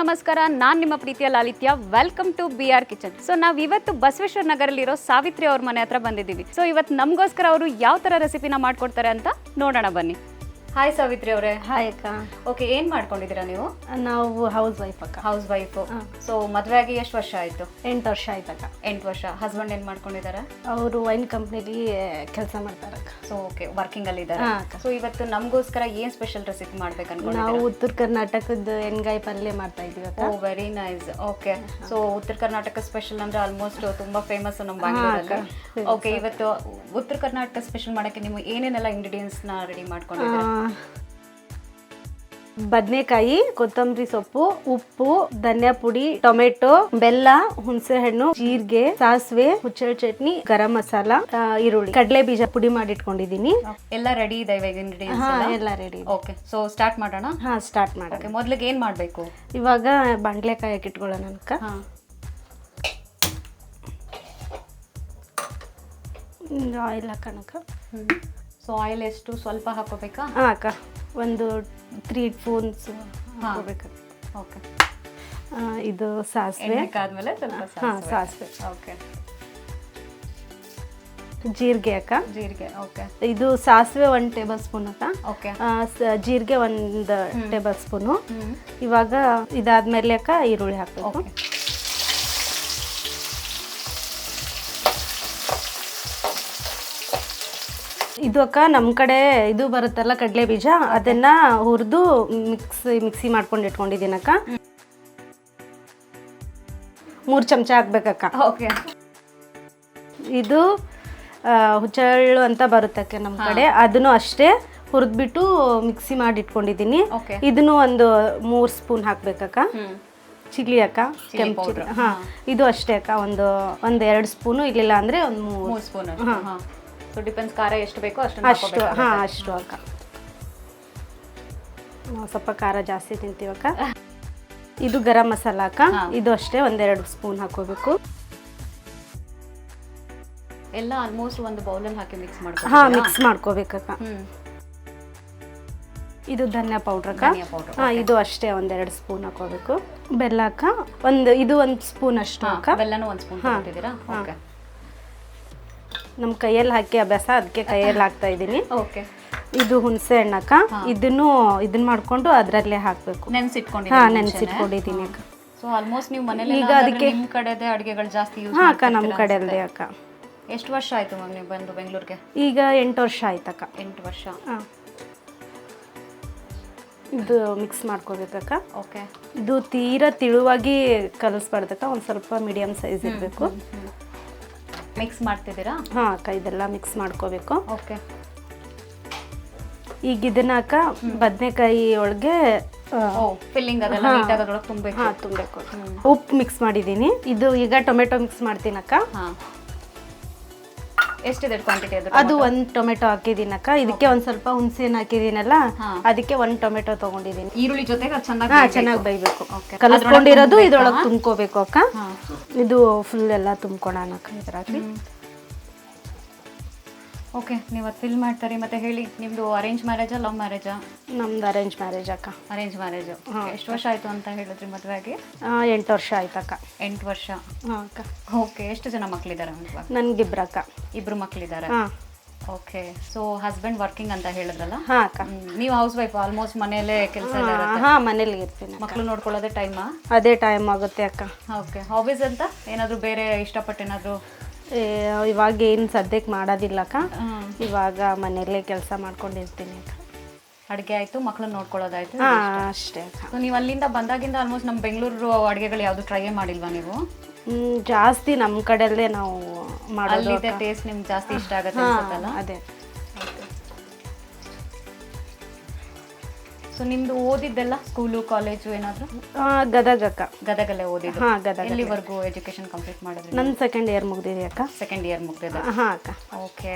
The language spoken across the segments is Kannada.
ನಮಸ್ಕಾರ. ನಾನು ನಿಮ್ಮ ಪ್ರೀತಿಯ Lalitya. Welcome to B R kitchen so ನಾವ್ ಇವತ್ತು ಬಸವೇಶ್ವರ ನಗರಲ್ಲಿರೋ ಸಾವಿತ್ರಿ ಅವ್ರ ಮನೆ ಹತ್ರ ಬಂದಿದ್ದೀವಿ. ಸೊ ಇವತ್ತು ನಮಗೋಸ್ಕರ ಅವರು ಯಾವ ತರ ರೆಸಿಪಿನ ಮಾಡ್ಕೊಡ್ತಾರೆ ಅಂತ ನೋಡೋಣ ಬನ್ನಿ. ಹಾಯ್ ಸಾವಿತ್ರಿ ಅವರೇ. ಹಾಯ್ ಅಕ್ಕ. ಓಕೆ ಏನ್ ಮಾಡ್ಕೊಂಡಿದ್ದೀರಾ ನೀವು? ನಾವು ಹೌಸ್ ವೈಫ್ ಅಕ್ಕ. ಹೌಸ್ ವೈಫ್ ಸೊ ಮದ್ವೆ ಆಗಿ ಎಷ್ಟು ವರ್ಷ ಆಯ್ತು? ಎಂಟು ವರ್ಷ ಆಯ್ತಕ್ಕ ಎಂಟು ವರ್ಷ. ಹಸ್ಬೆಂಡ್ ಏನ್ ಮಾಡ್ಕೊಂಡಿದ್ದಾರೆ? ಅವರು ವೈನ್ ಕಂಪ್ನಿಲಿ ಕೆಲಸ ಮಾಡ್ತಾರಕ್ಕ ಸೊ ಓಕೆ ವರ್ಕಿಂಗ್ ಅಲ್ಲಿ ಇದ್ದಾರೆ. ಹಾ, ಅಕ್ಕ. ಸೊ ಇವತ್ತು ನಮಗೋಸ್ಕರ ಏನ್ ಸ್ಪೆಷಲ್ ರೆಸಿಪಿ ಮಾಡ್ಬೇಕು ನಾವು ಅನ್ಕೊಂಡಿದ್ದೀರಾ ಉತ್ತರ ಕರ್ನಾಟಕದ ಎಣ್ಗಾಯಿ ಪಲ್ಯ ಮಾಡ್ತಾ ಇದೀವಿ ಓ very nice okay so Uttara Karnataka special ಅಂದ್ರೆ ಆಲ್ಮೋಸ್ಟ್ ತುಂಬಾ ಫೇಮಸ್ ನಮ್ಮ ಬ್ಯಾಂಗ್ಳೂರಲ್ಲಿ ಅಕ್ಕ. ಓಕೆ ಇವತ್ತು ಉತ್ತರ ಕರ್ನಾಟಕ ಸ್ಪೆಷಲ್ ಮಾಡಕ್ಕೆ ನೀವು ಏನೇನೆಲ್ಲ ಇಂಗ್ರೀಡಿಯೆಂಟ್ಸ್ನ ರೆಡಿ ಮಾಡ್ಕೊಂಡಿದ್ದೀರಾ? ಬದನೆಕಾಯಿ ಕೊತ್ತಂಬರಿ ಸೊಪ್ಪು ಉಪ್ಪು ಧನಿಯಾ ಪುಡಿ ಟೊಮೆಟೊ ಬೆಲ್ಲ ಹುಣಸೆ ಹಣ್ಣು ಜೀರಿಗೆ ಸಾಸಿವೆ ಹುಚ್ಚಳ ಚಟ್ನಿ ಗರಂ ಮಸಾಲ ಈರುಳ್ಳಿ. ಕಡಲೆ ಬೀಜ ಪುಡಿ ಮಾಡಿ ಇಟ್ಕೊಂಡಿದೀನಿ ಎಲ್ಲ ರೆಡಿ ಇದೆ ಇವಾಗ ಹಾ ಎಲ್ಲ? ರೆಡಿ ಓಕೆ ಸೊ ಸ್ಟಾರ್ಟ್ ಮಾಡೋಣ? ಹಾ ಸ್ಟಾರ್ಟ್ ಮಾಡೋಕೆ ಮೊದ್ಲಿಗೆ ಏನ್ ಮಾಡ್ಬೇಕು? ಇವಾಗ ಬಂಡ್ಲೆಕಾಯಿ ಹಾಕಿಟ್ಕೊಳ್ಳೋಣ ಅನ್ಕ. ಆಯಿಲ್ ಹಾಕೋಣಕ್ಕ. ಸೊ ಆಯಿಲ್ ಎಷ್ಟು ಸ್ವಲ್ಪ ಹಾಕೋಬೇಕಾ? ಹಾಂ ಅಕ್ಕ. ಒಂದು ತ್ರೀ ಸ್ಪೂನ್ಸ್ ಹಾಕೋಬೇಕು. ಓಕೆ ಇದು ಸಾಸಿವೆ. ಆದಮೇಲೆ ಆದ್ಮೇಲೆ ಸ್ವಲ್ಪ ಹಾಂ ಸಾಸಿವೆ. ಓಕೆ ಜೀರಿಗೆ ಅಕ್ಕ. ಜೀರಿಗೆ ಓಕೆ ಇದು ಸಾಸಿವೆ ಒಂದು ಟೇಬಲ್ ಸ್ಪೂನ್ ಅಕ್ಕ. ಓಕೆ ಜೀರಿಗೆ ಒಂದು ಟೇಬಲ್ ಸ್ಪೂನು ಇವಾಗ ಇದಾದ್ಮೇಲೆ ಅಕ್ಕ ಈರುಳ್ಳಿ ಹಾಕಬೇಕು. ಇದು ಅಕ್ಕ ನಮ್ಮ ಕಡೆ ಇದು ಬರುತ್ತಲ್ಲ ಕಡಲೆ ಬೀಜ ಅದನ್ನ ಹುರಿದು ಮಿಕ್ಸ್ ಮಿಕ್ಸಿ ಮಾಡ್ಕೊಂಡು ಇಟ್ಕೊಂಡಿದ್ದೀನಕ್ಕ ಮೂರು ಚಮಚ ಹಾಕ್ಬೇಕಕ್ಕ ಓಕೆ. ಇದು ಹುಚ್ಚಳ್ಳು ಅಂತ ಬರುತ್ತಕ್ಕೆ ನಮ್ಮ ಕಡೆ. ಅದನ್ನು ಅಷ್ಟೇ ಹುರಿದ್ಬಿಟ್ಟು ಮಿಕ್ಸಿ ಮಾಡಿ ಇಟ್ಕೊಂಡಿದ್ದೀನಿ ಇದನ್ನು ಒಂದು ಮೂರು ಸ್ಪೂನ್ ಹಾಕ್ಬೇಕಕ್ಕ ಚಿಲ್ಲಿ ಅಕ್ಕ ಕೆಂಪು ಹಾಂ. ಇದು ಅಷ್ಟೇ ಅಕ್ಕ ಒಂದು ಒಂದು ಎರಡು ಸ್ಪೂನು ಇರಲಿಲ್ಲ ಅಂದರೆ ಒಂದು ಮೂರು. ಮೂರು ಸ್ಪೂನ್ ಹಾಂ. ಹಾ. ಸೊ ಡಿಪೆಂಡ್ಸ್ ಖಾರ ಎಷ್ಟು ಬೇಕೋ ಅಷ್ಟು ಅಷ್ಟು ಹಾಂ ಅಷ್ಟು ಅಕ್ಕ. ನಾವು ಸ್ವಲ್ಪ ಖಾರ ಜಾಸ್ತಿ ತಿಂತೀವಕ್ಕ ಇದು ಗರಂ ಮಸಾಲ ಅಕ್ಕ. ಇದು ಅಷ್ಟೇ ಒಂದೆರಡು ಸ್ಪೂನ್ ಹಾಕೋಬೇಕು ಎಲ್ಲ ಆಲ್ಮೋಸ್ಟ್ ಒಂದು ಬೌಲಲ್ಲಿ ಹಾಕಿ ಮಿಕ್ಸ್ ಮಾಡ್ಕೊ ಹಾಂ ಮಿಕ್ಸ್ ಮಾಡ್ಕೋಬೇಕಕ್ಕ ಇದು ಧನ್ಯಾ ಪೌಡ್ರ್ ಅಕ್ಕ. ಹಾಂ ಇದು ಅಷ್ಟೇ ಒಂದೆರಡು ಸ್ಪೂನ್ ಹಾಕೋಬೇಕು ಬೆಲ್ಲ ಅಕ್ಕ ಒಂದು ಇದು ಒಂದು ಸ್ಪೂನ್ ಅಷ್ಟು ಅಕ್ಕ. ಬೆಲ್ಲನೂ ಒಂದು ಸ್ಪೂನ್ ಹಾಕಿದ್ದೀರಾ ಓಕೆ ನಮ್ಮ ಕೈಯಲ್ಲಿ ಹಾಕಿ ಅಭ್ಯಾಸ ಅದಕ್ಕೆ ಕೈಯಲ್ಲಿ ಹಾಕ್ತಾ ಇದ್ದೀನಿ. ಓಕೆ. ಇದು ಹುಣಸೆ ಹಣ್ಣಕ್ಕ. ಇದನ್ನು ಇದನ್ನ ಮಾಡ್ಕೊಂಡು ಅದರಲ್ಲೇ ಹಾಕಬೇಕು. ನೆನ್ಸಿಟ್ಕೊಂಡು ಹಾಂ ನೆನೆಸಿಟ್ಕೊಂಡಿದ್ದೀನಿ ಅಕ್ಕ. ಸೊ ಆಲ್ಮೋಸ್ಟ್ ನೀವು ಮನೇಲಿ ಈಗ ಅದಕ್ಕೆ- ನಿಮ್ಮ ಕಡೆದೇ ಅಡುಗೆಗಳು ಜಾಸ್ತಿ ಯೂಸ್ ಹಾಂ ಅಕ್ಕ ನಮ್ಮ ಕಡೆಯಲ್ಲದೆ ಅಕ್ಕ. ಎಷ್ಟು ವರ್ಷ ಆಯಿತು ಮ್ಯಾಮ್ ನೀವು ಬಂದು ಬೆಂಗಳೂರಿಗೆ? ಈಗ ಎಂಟು ವರ್ಷ ಆಯ್ತಕ್ಕ ಎಂಟು ವರ್ಷ. ಹಾಂ. ಇದು ಮಿಕ್ಸ್ ಮಾಡ್ಕೋಬೇಕಕ್ಕ ಓಕೆ. ಇದು ತೀರಾ ತಿಳುವಾಗಿ ಕಲಿಸ್ಬಾರ್ದಕ್ಕ ಒಂದು ಸ್ವಲ್ಪ ಮೀಡಿಯಮ್ ಸೈಜ್ ಇರಬೇಕು. ಮಿಕ್ಸ್ ಮಾಡ್ತಿದ್ದೀರಾ? ಹಾಂ ಅಕ್ಕ ಇದೆಲ್ಲ ಮಿಕ್ಸ್ ಮಾಡ್ಕೋಬೇಕು. ಓಕೆ ಈಗ ಇದನ್ನ ಅಕ್ಕ ಬದನೆಕಾಯಿ ಒಳಗೆ ಓ ಫಿಲ್ಲಿಂಗ್ ಅದೆಲ್ಲ ನೀಟಾಗಿ ಅದ್ರೊಳಗೆ ತುಂಬಬೇಕು. ಹಾಂ ತುಂಬಬೇಕು. ಉಪ್ಪು ಮಿಕ್ಸ್ ಮಾಡಿದ್ದೀನಿ. ಇದು ಈಗ ಟೊಮೆಟೊ ಮಿಕ್ಸ್ ಮಾಡ್ತೀನಕ್ಕ. ಹಾಂ. ಎಷ್ಟಿದೆ ಕ್ವಾಂಟಿಟಿ ಅದು ಅದು ಒಂದು ಟೊಮೆಟೊ ಹಾಕಿದ್ದೀನಕ್ಕ ಇದಕ್ಕೆ ಒಂದ್ ಸ್ವಲ್ಪ ಹುಣಸೆಹಣ್ಣು ಹಾಕಿದ್ದೀನಲ್ಲ ಹಾ. ಅದಕ್ಕೆ ಒಂದು ಟೊಮೆಟೊ ತಗೊಂಡಿದ್ದೀನಿ ಈರುಳ್ಳಿ ಜೊತೆಗೆ ಅದು ಚೆನ್ನಾಗಿ ಹಾಂ ಚೆನ್ನಾಗಿ ಬೈಬೇಕು ಕಲಸ್ಕೊಂಡಿರೋದು ಇದ್ರೊಳಗೆ ತುಂಬ್ಕೋಬೇಕು ಅಕ್ಕ. ಇದು ಫುಲ್ ಎಲ್ಲ ತುಂಬ್ಕೊಳೋಣ ಅಕ್ಕ ಇದ್ರಾಗ್ಲಿ ಓಕೆ ನೀವು ಅದು ಫಿಲ್ ಮಾಡ್ತಾರೆ ಮತ್ತೆ ಹೇಳಿ ನಿಮ್ಮದು ಅರೇಂಜ್ ಮ್ಯಾರೇಜಾ ಲವ್ ಮ್ಯಾರೇಜಾ ನಮ್ದು ಅರೇಂಜ್ ಮ್ಯಾರೇಜ್ ಅಕ್ಕ. ಅರೇಂಜ್ ಮ್ಯಾರೇಜು ಎಷ್ಟು ವರ್ಷ ಆಯಿತು ಅಂತ ಹೇಳಿದ್ರಿ ಮದುವೆ ಆಗಿ? ಎಂಟು ವರ್ಷ ಆಯ್ತಕ್ಕ ಎಂಟು ವರ್ಷ. ಹಾಂ ಅಕ್ಕ. ಓಕೆ ಎಷ್ಟು ಜನ ಮಕ್ಕಳಿದ್ದಾರೆ ಇವಾಗ? ನನ್ಗಿಬ್ರಕ್ಕ ಇಬ್ರು ಮಕ್ಕಳಿದ್ದಾರೆ ಓಕೆ ಸೊ ಹಸ್ಬೆಂಡ್ ವರ್ಕಿಂಗ್ ಅಂತ ಹೇಳಿದ್ರಲ್ಲ? ಹಾಂ ಅಕ್ಕ. ನೀವು ಹೌಸ್ ವೈಫ್ ಆಲ್ಮೋಸ್ಟ್ ಮನೆಯಲ್ಲೇ ಕೆಲಸ ಹಾಂ ಮನೇಲಿ ಇರ್ತೀನಿ ಮಕ್ಕಳು ನೋಡ್ಕೊಳ್ಳೋದೇ ಟೈಮಾ ಅದೇ ಟೈಮ್ ಆಗುತ್ತೆ ಅಕ್ಕ. ಓಕೆ ಹಾಬೀಸ್ ಅಂತ? ಏನಾದರೂ ಬೇರೆ ಇಷ್ಟಪಟ್ಟು ಏನಾದರೂ ಇವಾಗ ಏನು ಸದ್ಯಕ್ಕೆ ಮಾಡೋದಿಲ್ಲಕ್ಕ. ಇವಾಗ ಮನೆಯಲ್ಲೇ ಕೆಲಸ ಮಾಡ್ಕೊಂಡಿರ್ತೀನಿ ಅಕ್ಕ. ಅಡುಗೆ ಆಯಿತು ಮಕ್ಕಳನ್ನ ನೋಡ್ಕೊಳ್ಳೋದಾಯ್ತು. ಹಾಂ ಅಷ್ಟೇ ಸೊ ನೀವು ಅಲ್ಲಿಂದ ಬಂದಾಗಿಂದ ಆಲ್ಮೋಸ್ಟ್ ನಮ್ಮ ಬೆಂಗಳೂರು ಅಡುಗೆಗಳು ಯಾವುದು ಟ್ರೈಯೇ ಮಾಡಿಲ್ವಾ ನೀವು? ಜಾಸ್ತಿ ನಮ್ಮ ಕಡೆಯಲ್ಲೇ ನಾವು ಮಾಡೋದು ಟೇಸ್ಟ್ ನಿಮ್ಗೆ ಜಾಸ್ತಿ ಇಷ್ಟ ಆಗುತ್ತೆ ಅದೇ. ಸೊ ನಿಮ್ದು ಓದಿದ್ದೆಲ್ಲ ಸ್ಕೂಲು ಕಾಲೇಜು ಏನಾದರೂ? ಗದಗಕ್ಕ. ಗದಗ ಅಕ್ಕ ಗದಗಲ್ಲೇ ಓದಿದ್ದು? ಹಾಂ ಗದಗ ಎಲ್ಲಿವರೆಗೂ ಎಜುಕೇಶನ್ ಕಂಪ್ಲೀಟ್ ಮಾಡಿದ್ರಿ ನನ್ನ ಸೆಕೆಂಡ್ ಇಯರ್ ಮುಗ್ದಿದೆ ಅಕ್ಕ. ಸೆಕೆಂಡ್ ಇಯರ್ ಮುಗ್ದಿದೆ. ಹಾಂ ಅಕ್ಕ. ಓಕೆ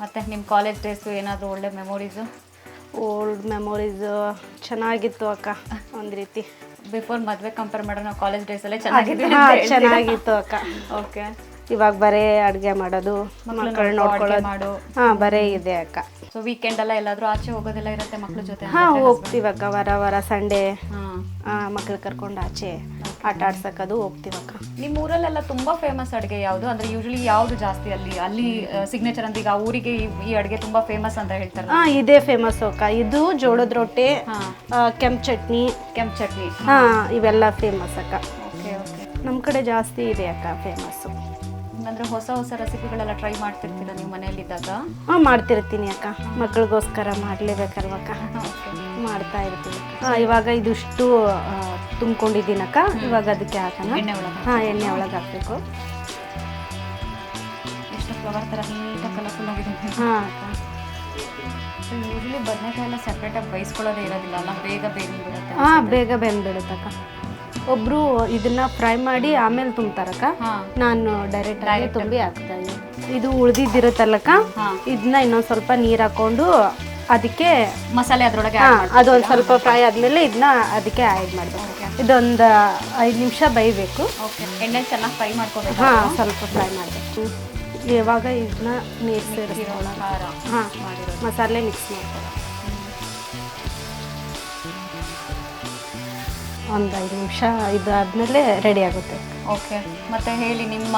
ಮತ್ತೆ ನಿಮ್ಮ ಕಾಲೇಜ್ ಡೇಸು ಏನಾದರೂ ಒಳ್ಳೆ ಮೆಮೊರೀಸು ಓಲ್ಡ್ ಮೆಮೊರೀಸ್ ಚೆನ್ನಾಗಿತ್ತು ಅಕ್ಕ ಒಂದು ರೀತಿ. ಬಿಫೋರ್ ಮದುವೆ ಕಂಪೇರ್ ಮಾಡೋಣ ನಾವು ಕಾಲೇಜ್ ಡೇಸಲ್ಲೇ ಚೆನ್ನಾಗಿತ್ತು ಚೆನ್ನಾಗಿತ್ತು ಅಕ್ಕ. ಓಕೆ ಇವಾಗ ಬರೇ ಅಡುಗೆ ಮಾಡೋದು ಮಕ್ಕಳು ನೋಡ್ಕೊಳ್ಳೋದು. ಹಾ ಬರೇ ಇದೆ ಅಕ್ಕ. ಸೊ ವೀಕೆಂಡ್ ಎಲ್ಲ ಎಲ್ಲಾದ್ರೂ ಆಚೆ ಹೋಗೋದೆಲ್ಲ ಇರುತ್ತೆ ಮಕ್ಳ ಜೊತೆ ಹಾಂ ಹೋಗ್ತೀವಕ್ಕ ವಾರ ವಾರ ಸಂಡೇ. ಹಾ. ಮಕ್ಳು ಕರ್ಕೊಂಡು ಆಚೆ ಆಟ ಆಡ್ಸಕ್ಕದು ಹೋಗ್ತೀವಕ್ಕ ನಿಮ್ಮ ಊರಲ್ಲೆಲ್ಲ ತುಂಬಾ ಫೇಮಸ್ ಅಡುಗೆ ಯಾವುದು? ಅಂದ್ರೆ ಯೂಶಲಿ ಯಾವುದು ಜಾಸ್ತಿ ಅಲ್ಲಿ? ಅಲ್ಲಿ ಸಿಗ್ನೇಚರ್ ಅಂತ ಈಗ ಆ ಊರಿಗೆ ಈ- ಅಡುಗೆ ತುಂಬಾ ಫೇಮಸ್ ಅಂತ ಹೇಳ್ತಾರೆ ಹಾಂ ಇದೇ ಫೇಮಸ್ ಅಕ್ಕ. ಇದು ಜೋಳದ ರೊಟ್ಟಿ ಕೆಂಪು ಚಟ್ನಿ. ಕೆಂಪು ಚಟ್ನಿ. ಹಾಂ ಇವೆಲ್ಲ ಫೇಮಸ್ ಅಕ್ಕ. Okay okay. ನಮ್ಮ ಕಡೆ ಜಾಸ್ತಿ ಇದೆ ಅಕ್ಕ ಫೇಮಸ್ಸು ಅಂದ್ರೆ ಹೊಸ ಹೊಸ ರೆಸಿಪಿಗಳೆಲ್ಲ ಟ್ರೈ ಮಾಡ್ತಿರ್ತೀರಾ ನೀವು ಮನೆಯಲ್ಲಿದ್ದಾಗ? ಹಾಂ ಮಾಡ್ತಿರ್ತೀನಿ ಅಕ್ಕ. ಮಕ್ಳಿಗೋಸ್ಕರ ಮಾಡಲೇಬೇಕಲ್ವಕ್ಕ ಓಕೆ ಮಾಡ್ತಾ ಇರ್ತೀನಿ ಹಾಂ ಇವಾಗ ಇದಿಷ್ಟು ತುಂಬ್ಕೊಂಡಿದ್ದೀನಕ್ಕ ಇವಾಗ ಅದಕ್ಕೆ ಹಾಕೋಣ. ಎಣ್ಣೆ ಒಳಗೆ ಹಾಂ ಎಣ್ಣೆ ಒಳಗೆ ಹಾಕಬೇಕು. ಎಷ್ಟು ಫ್ಲವರ್ ಥರ ನೀಟಾಗಿ ಕಲರ್ಫುಲ್ ಆಗಿದೆ. ಹಾಂ ಅಕ್ಕ. ಯೂಶಲಿ ಬದನೆಕಾಯಿ ಎಲ್ಲ ಸಪ್ರೇಟಾಗಿ ಬೇಯಿಸ್ಕೊಳ್ಳೋದೇ ಇರೋದಿಲ್ಲ ಅಲ್ಲ? ಬೇಗ ಬೇಗ ಬಿಡುತ್ತೆ ಹಾಂ ಬೇಗ ಬೆಂದ್ಬಿಡುತ್ತಕ್ಕ ಒಬ್ಬರು ಇದನ್ನ ಫ್ರೈ ಮಾಡಿ ಆಮೇಲೆ ತುಂಬ್ತಾರಕ್ಕ? ನಾನು ಡೈರೆಕ್ಟ್ ಆಗಿ ತುಂಬಿ ಹಾಕ್ತಾ ಇದ್ದೀನಿ. ಇದು ಉಳ್ದಿದ್ದಿರುತ್ತಲ್ಲಕ್ಕ? ಇದನ್ನ ಇನ್ನೊಂದು ಸ್ವಲ್ಪ ನೀರು ಹಾಕೊಂಡು ಅದಕ್ಕೆ ಮಸಾಲೆ ಅದರೊಳಗೆ ಅದೊಂದು ಸ್ವಲ್ಪ ಫ್ರೈ ಆದಮೇಲೆ ಇದನ್ನ ಅದಕ್ಕೆ ಆ್ಯಡ್ ಮಾಡಬೇಕು. ಇದೊಂದು ಐದು ನಿಮಿಷ ಬೈಬೇಕು ಎಣ್ಣೆ ಚೆನ್ನಾಗಿ ಫ್ರೈ ಮಾಡ್ಕೋಬೇಕು ಹಾಂ ಸ್ವಲ್ಪ ಫ್ರೈ ಮಾಡಬೇಕು. ಇವಾಗ ಇದನ್ನ ನೀರು ಸೇರಿಸಿ ಹಾಂ ಮಸಾಲೆ ಮಿಕ್ಸ್ ಮಾಡ್ತಾರೆ ಒಂದು ಐದು ನಿಮಿಷ ಇದಾದ್ಮೇಲೆ ರೆಡಿ ಆಗುತ್ತೆ. ಓಕೆ ಮತ್ತೆ ಹೇಳಿ ನಿಮ್ಮ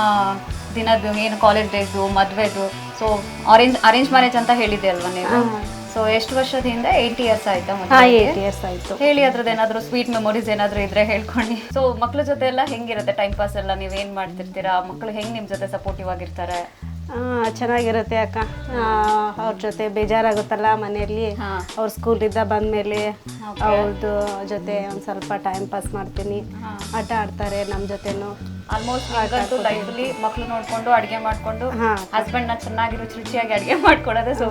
ದಿನದ್ದು ಏನು ಕಾಲೇಜ್ ಡೇಸು ಮದುವೆದು? ಸೊ ಅರೇಂಜ್ ಅರೇಂಜ್ ಮ್ಯಾರೇಜ್ ಅಂತ ಹೇಳಿದ್ದೆ ಅಲ್ವಾ ನೀವು? ಸೊ ಎಷ್ಟು ವರ್ಷದಿಂದ ಇಯರ್ಸ್ ಆಯ್ತಾ ಹಾಂ? ಏಟ್ ಇಯರ್ಸ್ ಆಯಿತು. ಹೇಳಿ ಅದ್ರದ್ದು ಏನಾದರೂ ಸ್ವೀಟ್ ಮೆಮೊರೀಸ್ ಏನಾದರೂ ಇದ್ರೆ ಹೇಳ್ಕೊಂಡು. ಸೊ ಮಕ್ಳ ಜೊತೆ ಎಲ್ಲ ಹೆಂಗಿರುತ್ತೆ? ಟೈಮ್ ಪಾಸ್ ಎಲ್ಲ ನೀವು ಏನು ಮಾಡ್ತಿರ್ತೀರಾ? ಮಕ್ಕಳು ಹೆಂಗೆ ನಿಮ್ಮ ಜೊತೆ ಸಪೋರ್ಟಿವ್ ಆಗಿರ್ತಾರೆ? ಚೆನ್ನಾಗಿರುತ್ತೆ ಅಕ್ಕ. ಅವ್ರ ಜೊತೆ ಬೇಜಾರಾಗುತ್ತಲ್ಲ ಮನೆಯಲ್ಲಿ. ಅವ್ರ ಸ್ಕೂಲಿಂದ ಬಂದಮೇಲೆ ಅವ್ರದ್ದು ಜೊತೆ ಒಂದು ಸ್ವಲ್ಪ ಟೈಮ್ ಪಾಸ್ ಮಾಡ್ತೀನಿ. ಆಟ ಆಡ್ತಾರೆ ನಮ್ಮ ಜೊತೆನೂ. ಆಲ್ಮೋಸ್ಟ್ ಆಗಂತೂ ಲೈಫಲ್ಲಿ ಮಕ್ಕಳು ನೋಡ್ಕೊಂಡು ಅಡುಗೆ ಮಾಡ್ಕೊಂಡು ಹಾಂ. ಹಸ್ಬೆಂಡ್ನ ಚೆನ್ನಾಗಿ ರುಚಿ ರುಚಿಯಾಗಿ ಅಡುಗೆ ಮಾಡ್ಕೊಡೋದೇ ಸೊ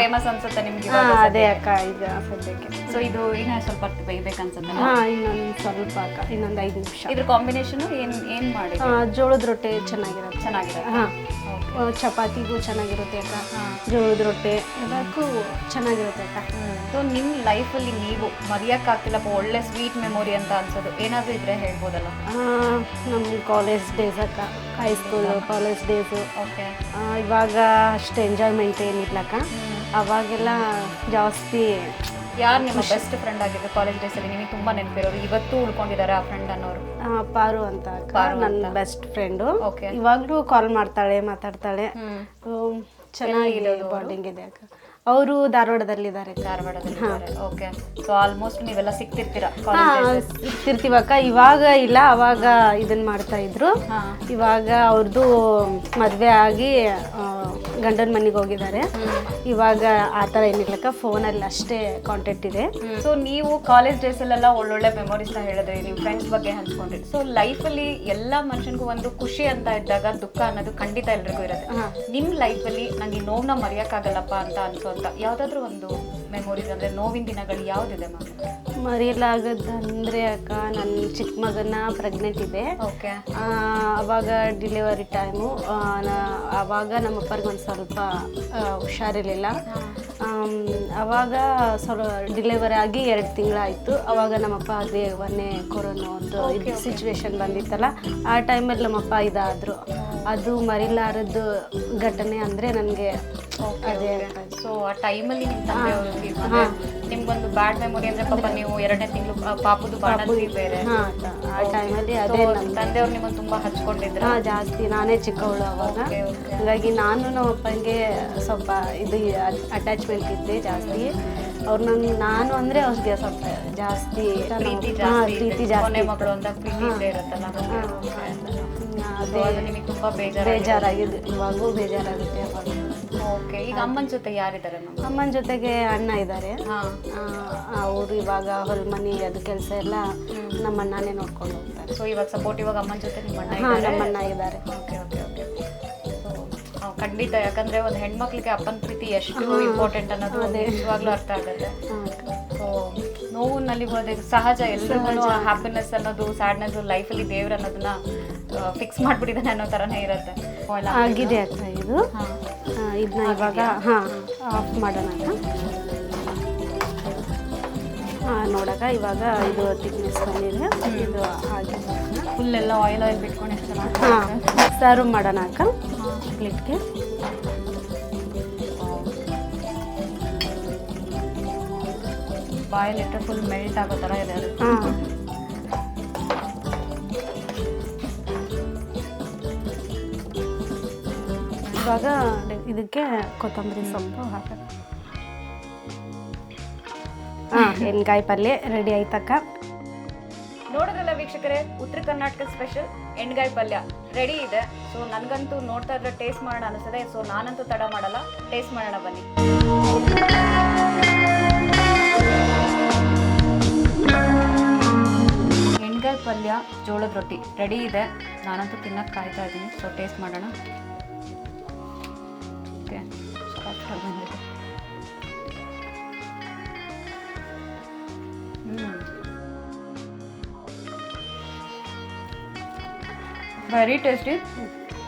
ಫೇಮಸ್ ಅನ್ಸುತ್ತೆ ನಿಮಗೆ ಅದೇ ಅಕ್ಕ ಈಗ ಸದ್ಯಕ್ಕೆ. ಸೊ ಇದು ಇನ್ನ ಸ್ವಲ್ಪ ಹೊತ್ತು ಬೇಯ್ಬೇಕನ್ಸುತ್ತಲ್ಲ ಹಾಂ ಇನ್ನೊಂದು ಸ್ವಲ್ಪ ಅಕ್ಕ ಇನ್ನೊಂದು ಐದು ನಿಮಿಷ. ಇದ್ರ ಕಾಂಬಿನೇಷನ್ ಏನು ಏನು ಮಾಡಿ ಜೋಳದ ರೊಟ್ಟಿ ಚೆನ್ನಾಗಿರೋದು ಚೆನ್ನಾಗಿರುತ್ತೆ. ಹಾಂ. ಚಪಾತಿಗೂ ಚೆನ್ನಾಗಿರುತ್ತೆ ಅಕ್ಕ. ಹಾ. ಜೋಳದ ರೊಟ್ಟೆ ಎಲ್ಲಕ್ಕೂ ಚೆನ್ನಾಗಿರುತ್ತೆ ಅಕ್ಕ. ಸೊ ನಿಮ್ಮ ಲೈಫಲ್ಲಿ ನೀವು ಮರೆಯೋಕ್ಕಾಗ್ತಿಲ್ಲಪ್ಪ ಒಳ್ಳೆ ಸ್ವೀಟ್ ಮೆಮೊರಿ ಅಂತ ಅನ್ಸೋದು ಏನಾದರೂ ಇದ್ರೆ ಹೇಳ್ಬೋದಲ್ಲ? ನಮ್ಮ ಕಾಲೇಜ್ ಡೇಸ್ ಅಕ್ಕ. High school college days okay ಇವಾಗ ಅಷ್ಟು ಎಂಜಾಯ್ಮೆಂಟ್ ಏನಿಲ್ಲಕ್ಕ ಅವಾಗೆಲ್ಲ ಜಾಸ್ತಿ ಯಾರು ನಿಮ್ಮ ಬೆಸ್ಟ್ ಫ್ರೆಂಡ್ ಆಗಿದ್ದು ಕಾಲೇಜ್ ಡೇಸಲ್ಲಿ ನಿಮಗೆ ತುಂಬಾ ನೆನಪಿರೋರು. ಇವತ್ತು ಉಳ್ಕೊಂಡಿದ್ದಾರೆ ಆ ಫ್ರೆಂಡ್ ಅನ್ನೋರು. ಆ, ಪಾರು ಅಂತ ಅಕ್ಕ. ನನ್ನ ಬೆಸ್ಟ್ ಫ್ರೆಂಡು ಓಕೆ ಇವಾಗಲೂ ಕಾಲ್ ಮಾಡ್ತಾಳೆ ಮಾತಾಡ್ತಾಳೆ. ಹ್ಮ್. ಚೆನ್ನಾಗಿದೆ ಬಾಂಡಿಂಗ್ ಇದೆ ಅಕ್ಕ. ಅವರು ಧಾರವಾಡದಲ್ಲಿದ್ದಾರೆ ಧಾರವಾಡದಲ್ಲಿ ಓಕೆ ಸೊ ಆಲ್ಮೋಸ್ಟ್ ನೀವೆಲ್ಲ ಸಿಕ್ತಿರ್ತೀರಾ ಸಿಕ್ತಿರ್ತೀವಕ್ಕ ಇವಾಗ ಇಲ್ಲ ಅವಾಗ ಇದನ್ನ ಮಾಡ್ತಾ ಇದ್ರು. ಇವಾಗ ಅವ್ರದ್ದು ಮದುವೆ ಆಗಿ ಗಂಡನ ಮನೆಗೆ ಹೋಗಿದ್ದಾರೆ. ಇವಾಗ ಆ ಥರ ಏನಿಲ್ಲಕ್ಕ ಫೋನಲ್ಲಿ ಅಷ್ಟೇ ಕಾಂಟ್ಯಾಕ್ಟ್ ಇದೆ. ಸೊ ನೀವು ಕಾಲೇಜ್ ಡೇಸಲ್ಲೆಲ್ಲ ಒಳ್ಳೊಳ್ಳೆ ಮೆಮೊರೀಸ್ನ ಹೇಳಿದ್ರಿ ನೀವು ಫ್ರೆಂಡ್ಸ್ ಬಗ್ಗೆ ಹಂಚ್ಕೊಂಡ್ರಿ. ಸೊ ಲೈಫಲ್ಲಿ ಎಲ್ಲ ಮನುಷ್ಯನಿಗೂ ಒಂದು ಖುಷಿ ಅಂತ ಇದ್ದಾಗ ದುಃಖ ಅನ್ನೋದು ಖಂಡಿತ ಎಲ್ರಿಗೂ ಇರುತ್ತೆ. ನಿಮ್ಮ ಲೈಫಲ್ಲಿ ನಂಗೆ ಈ ನೋವನ್ನ ಮರೆಯೋಕ್ಕಾಗಲ್ಲಪ್ಪ ಅಂತ ಅನ್ಸೋಂತ ಯಾವ್ದಾದ್ರು ಒಂದು ಮೆಮೊರೀಸ್ ಅಂದರೆ ನೋವಿನ ದಿನಗಳು ಯಾವುದಿದೆ ಮ್ಯಾಮ್? ಮರೆಯಲಾಗದಂದ್ರೆ ಅಕ್ಕ ನನ್ನ ಚಿಕ್ಕ ಮಗನ ಪ್ರೆಗ್ನೆಂಟ್ ಇದೆ. ಓಕೆ. ಅವಾಗ ಡಿಲಿವರಿ ಟೈಮು ಅವಾಗ ನಮ್ಮಪ್ಪರಿಗೆ ಒಂದು ಸ್ವಲ್ಪ ಹುಷಾರಿರಲಿಲ್ಲ. ಅವಾಗ ಸ್ವಲ್ಪ ಡಿಲಿವರಿ ಆಗಿ ಎರಡು ತಿಂಗಳಾಯಿತು. ಅವಾಗ ನಮ್ಮಪ್ಪ ಅದೇ ಒಂದೇ ಕೊರೋನಾ ಒಂದು ಇದು ಸಿಚುವೇಶನ್ ಬಂದಿತ್ತಲ್ಲ ಆ ಟೈಮಲ್ಲಿ ನಮ್ಮಪ್ಪ ಇದಾದರು. ಅದು ಮರಿಲಾರದ್ದು ಘಟನೆ ಅಂದರೆ ನನಗೆ ಅದೇ ಸೊ ಆ ಟೈಮಲ್ಲಿ ನಿಮ್ಮ ತಂದೆಯವರು ನಿಮ್ಗೊಂದು ಬ್ಯಾಡ್ ಮೆಮೊರಿ ಅಂದ್ರೆ ಪಾಪ ನೀವು ಎರಡನೇ ತಿಂಗಳು ಪಾಪದು ಬಾಣಂತಿ ಬೇರೆ. ಆ ಟೈಮಲ್ಲಿ ಅದೇ ನನ್ನ ತಂದೆಯವ್ರು ನಿಮ್ಮನ್ನು ತುಂಬಾ ಹಚ್ಕೊಂಡಿದ್ರು? ಹಾಂ ಜಾಸ್ತಿ. ನಾನೇ ಚಿಕ್ಕವಳು ಅವಾಗ. ಹಾಗಾಗಿ ನಾನು ನಮ್ಮ ಅಪ್ಪನಿಗೆ ಸ್ವಲ್ಪ ಇದು ಅಟ್ಯಾಚ್ಮೆಂಟ್ ಇದ್ದೆ ಜಾಸ್ತಿ. ಅವ್ರು ನನ್ ನಾನು ಅಂದ್ರೆ ಅವ್ರಿಗೆ ಸ್ವಲ್ಪ ಜಾಸ್ತಿ ಪ್ರೀತಿ ಜಾಸ್ತಿ ಮಗಳು ಅಂತ ಪ್ರೀತಿ ಇರುತ್ತಲ್ಲ ಅದೇ ನಿಮಗೆ ತುಂಬಾ ಬೇಜಾರು ಬೇಜಾರಾಗಿದೆ. ಇವಾಗೂ ಬೇಜಾರಾಗುತ್ತೆ ಅವಾಗ. ಓಕೆ ಈಗ ಅಮ್ಮನ ಜೊತೆ ಯಾರಿದ್ದಾರೆ ಅಮ್ಮನ ಜೊತೆಗೆ ಅಣ್ಣ ಇದ್ದಾರೆ. ಅವರು ಇವಾಗ ಹೊಲ ಮನೆ ಅದು ಕೆಲಸ ಎಲ್ಲ ನಮ್ಮ ಅಣ್ಣನೇ ನೋಡ್ಕೊಂಡು ಹೋಗ್ತಾರೆ. ಸೊ ಇವಾಗ ಸಪೋರ್ಟ್ ಇವಾಗ ಅಮ್ಮನ ಜೊತೆ ನಿಮ್ಮ ಅಣ್ಣ ಇದ್ದಾರೆ? ನಮ್ಮ ಅಣ್ಣ ಇದ್ದಾರೆ ಓಕೆ ಓಕೆ ಓಕೆ ಸೊ ಖಂಡಿತ ಯಾಕಂದ್ರೆ ಒಂದು ಹೆಣ್ಮಕ್ಳಿಗೆ ಅಪ್ಪನ ಪ್ರೀತಿ ಎಷ್ಟು ಇಂಪಾರ್ಟೆಂಟ್ ಅನ್ನೋದು ನಿಜವಾಗ್ಲೂ ಅರ್ಥ ಆಗುತ್ತೆ. ಸೊ ನೋವು ನಲಿಬೋದು ಸಹಜ ಎಲ್ಲರೂ ಹ್ಯಾಪಿನೆಸ್ ಅನ್ನೋದು ಸ್ಯಾಡ್ನೆಸ್ ಲೈಫಲ್ಲಿ ದೇವ್ರ ಅನ್ನೋದನ್ನ ಫಿಕ್ಸ್ ಮಾಡ್ಬಿಟ್ಟಿದ್ದಾನೆ ಅನ್ನೋ ಥರನೇ ಇರುತ್ತೆ. ಆಗಿದೆ ಅಕ್ಕ ಇದು. ಇದನ್ನ ಇವಾಗ ಹಾಂ ಆಫ್ ಮಾಡೋಣ ಹಾಂ ನೋಡಕ ಇವಾಗ ಇದು ತಿಕ್ನೆಸ್ ಬಂದಿದೆ. ಇದು ಆಗಿದೆ. ಫುಲ್ ಎಲ್ಲ ಆಯಿಲ್ ಆಯಿಲ್ ಬಿಟ್ಕೊಂಡು ಎಷ್ಟು ಹಾಂ ಸರ್ವ್ ಮಾಡೋಣ ಅಕ್ಕ. ಪ್ಲೇಟ್ಗೆ ಬಾಯಲ್ಲಿಟ್ಟರೆ ಫುಲ್ ಮೆಲ್ಟ್ ಆಗೋ ಥರ ಇದೆ ಹಾಂ. ಇವಾಗ ಇದಕ್ಕೆ ಕೊತ್ತಂಬರಿ ಸೊಪ್ಪು ಹಾಕೋಣ. ಹಾಂ ಎಣ್ಗಾಯಿ ಪಲ್ಯ ರೆಡಿ ಆಯ್ತಕ್ಕ. ನೋಡಿದ್ರಲ್ಲ ವೀಕ್ಷಕರೇ ಉತ್ತರ ಕರ್ನಾಟಕ ಸ್ಪೆಷಲ್ ಎಣ್ಗಾಯಿ ಪಲ್ಯ ರೆಡಿ ಇದೆ. ಸೊ ನನಗಂತೂ ನೋಡ್ತಾ ಇದ್ರೆ ಟೇಸ್ಟ್ ಮಾಡೋಣ ಅನಿಸ್ತದೆ ಸೊ ನಾನಂತೂ ತಡ ಮಾಡಲ್ಲ. ಟೇಸ್ಟ್ ಮಾಡೋಣ ಬನ್ನಿ. ಎಣ್ಗಾಯಿ ಪಲ್ಯ ಜೋಳದ ರೊಟ್ಟಿ ರೆಡಿ ಇದೆ. ನಾನಂತೂ ತಿನ್ನಕ್ಕೆ ಕಾಯ್ತಾ ಇದ್ದೀನಿ. ಸೊ ಟೇಸ್ಟ್ ಮಾಡೋಣ. ಬಂದಿದೆ ವೆರಿ ಟೇಸ್ಟಿ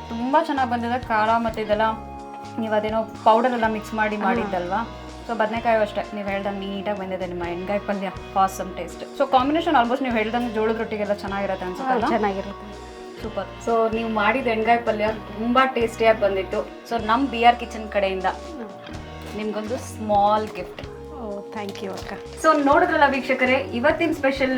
ತುಂಬ ಚೆನ್ನಾಗಿ ಬಂದಿದೆ. ಖಾರ ಮತ್ತು ಇದೆಲ್ಲ ನೀವು ಅದೇನೋ ಪೌಡರ್ ಎಲ್ಲ ಮಿಕ್ಸ್ ಮಾಡಿ ಮಾಡಿದ್ದಲ್ವಾ? ಸೊ ಬದನೆಕಾಯಿ ಅಷ್ಟೇ. ನೀವು ಹೇಳ್ದಂಗೆ ನೀಟಾಗಿ ಬಂದಿದೆ ನಿಮ್ಮ ಎಣ್ಗಾಯಿ ಪಲ್ಯ. Awesome taste so combination almost ನೀವು ಹೇಳ್ದಂಗೆ ಜೋಳದ ರೊಟ್ಟಿಗೆಲ್ಲ ಚೆನ್ನಾಗಿರುತ್ತೆ ಅನ್ಸುತ್ತೆ ಚೆನ್ನಾಗಿರುತ್ತೆ. ಸೂಪರ್ ಸೊ ನೀವು ಮಾಡಿದ ಎಣ್ಗಾಯಿ ಪಲ್ಯ ತುಂಬ ಟೇಸ್ಟಿಯಾಗಿ ಬಂದಿತ್ತು. ಸೊ ನಮ್ಮ ಬಿ ಆರ್ ಕಿಚನ್ ಕಡೆಯಿಂದ ನಿಮ್ಗೊಂದು small gift oh thank you ಅಕ್ಕ. ಸೊ ನೋಡಿದ್ರಲ್ಲ ವೀಕ್ಷಕರೇ ಇವತ್ತಿನ ಸ್ಪೆಷಲ್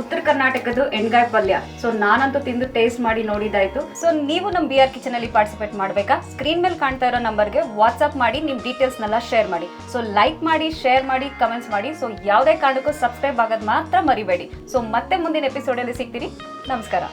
ಉತ್ತರ ಕರ್ನಾಟಕದ ಎಣ್ಗಾಯಿ ಪಲ್ಯ. ಸೊ ನಾನಂತೂ ತಿಂದು ಟೇಸ್ಟ್ ಮಾಡಿ ನೋಡಿದಾಯ್ತು ಸೊ ನೀವು ನಮ್ಮ ಬಿ ಆರ್ ಕಿಚನ್ ಅಲ್ಲಿ ಪಾರ್ಟಿಸಿಪೇಟ್ ಮಾಡಬೇಕಾ? ಸ್ಕ್ರೀನ್ ಮೇಲೆ ಕಾಣ್ತಾ ಇರೋ ನಂಬರ್ಗೆ ವಾಟ್ಸ್ಆಪ್ ಮಾಡಿ ನಿಮ್ಮ ಡೀಟೇಲ್ಸ್ನೆಲ್ಲ ಶೇರ್ ಮಾಡಿ. ಸೊ ಲೈಕ್ ಮಾಡಿ ಶೇರ್ ಮಾಡಿ ಕಮೆಂಟ್ಸ್ ಮಾಡಿ. ಸೊ ಯಾವುದೇ ಕಾರಣಕ್ಕೂ ಸಬ್ಸ್ಕ್ರೈಬ್ ಆಗೋದು ಮಾತ್ರ ಮರಿಬೇಡಿ. ಸೊ ಮತ್ತೆ ಮುಂದಿನ ಎಪಿಸೋಡಲ್ಲಿ ಸಿಗ್ತೀರಿ ನಮಸ್ಕಾರ.